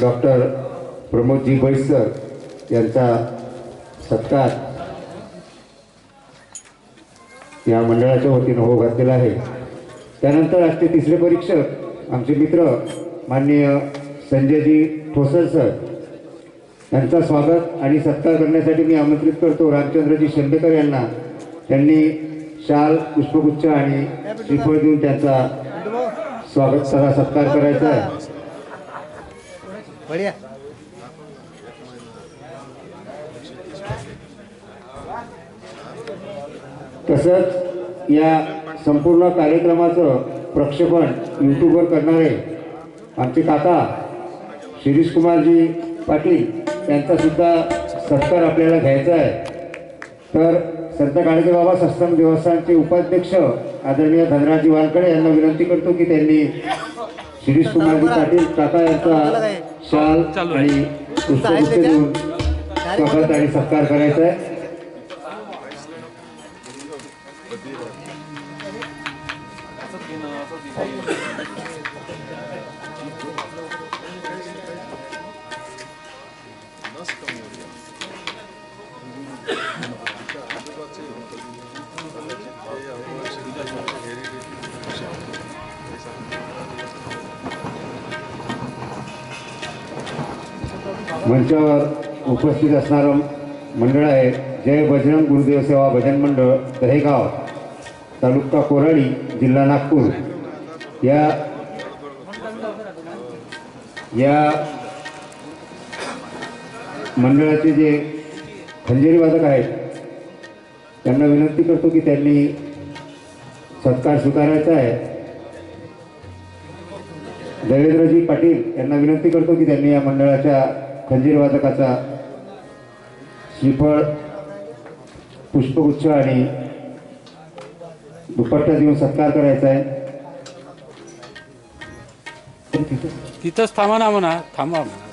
Doctor Pramod ji बैसर यांचा सत्कार या मंडळाच्या वतीनं हो घातलेला आहे. त्यानंतर आजचे तिसरे परीक्षक आमचे मित्र माननीय संजयजी ठोसर सर यांचा स्वागत आणि सत्कार करण्यासाठी मी आमंत्रित करतो. रामचंद्रजी शेंबेकर यांना. त्यांनी शाल पुष्पगुच्छ आणि श्रीफळ देऊन त्यांचा स्वागत सरा सत्कार करायचा आहे. बढिया. तसंच या संपूर्ण कार्यक्रमाचं प्रक्षेपण यूट्यूबवर करणारे आमचे काका शिरीष कुमारजी पाटील यांचासुद्धा सत्कार आपल्याला घ्यायचा आहे. तर संत काळजी बाबा सस्तम देवस्थानचे उपाध्यक्ष आदरणीय धनराजी वानकडे यांना विनंती करतो की त्यांनी शिरीष कुमारजी पाटील काका यांचा शाल आणि पुष्पगुच्छ देऊन स्वागत आणि सत्कार करायचा आहे मंचावर उपस्थित असणारं मंडळ आहे. जय बजरंग गुरुदेव सेवा भजन मंडळ दहेगाव तालुका कोराडी जिल्हा नागपूर. या या मंडळाचे जे खंजेरी वादक आहेत त्यांना विनंती करतो की त्यांनी सत्कार स्वीकारायचा आहे. देवेंद्रजी पाटील यांना विनंती करतो की त्यांनी या मंडळाच्या वादकाचा श्रीफळ पुष्पगुच्छ आणि दुपट्टा देऊन सत्कार करायचा आहे. तिथंच थांबा ना म्हणा थांबा म्हणा.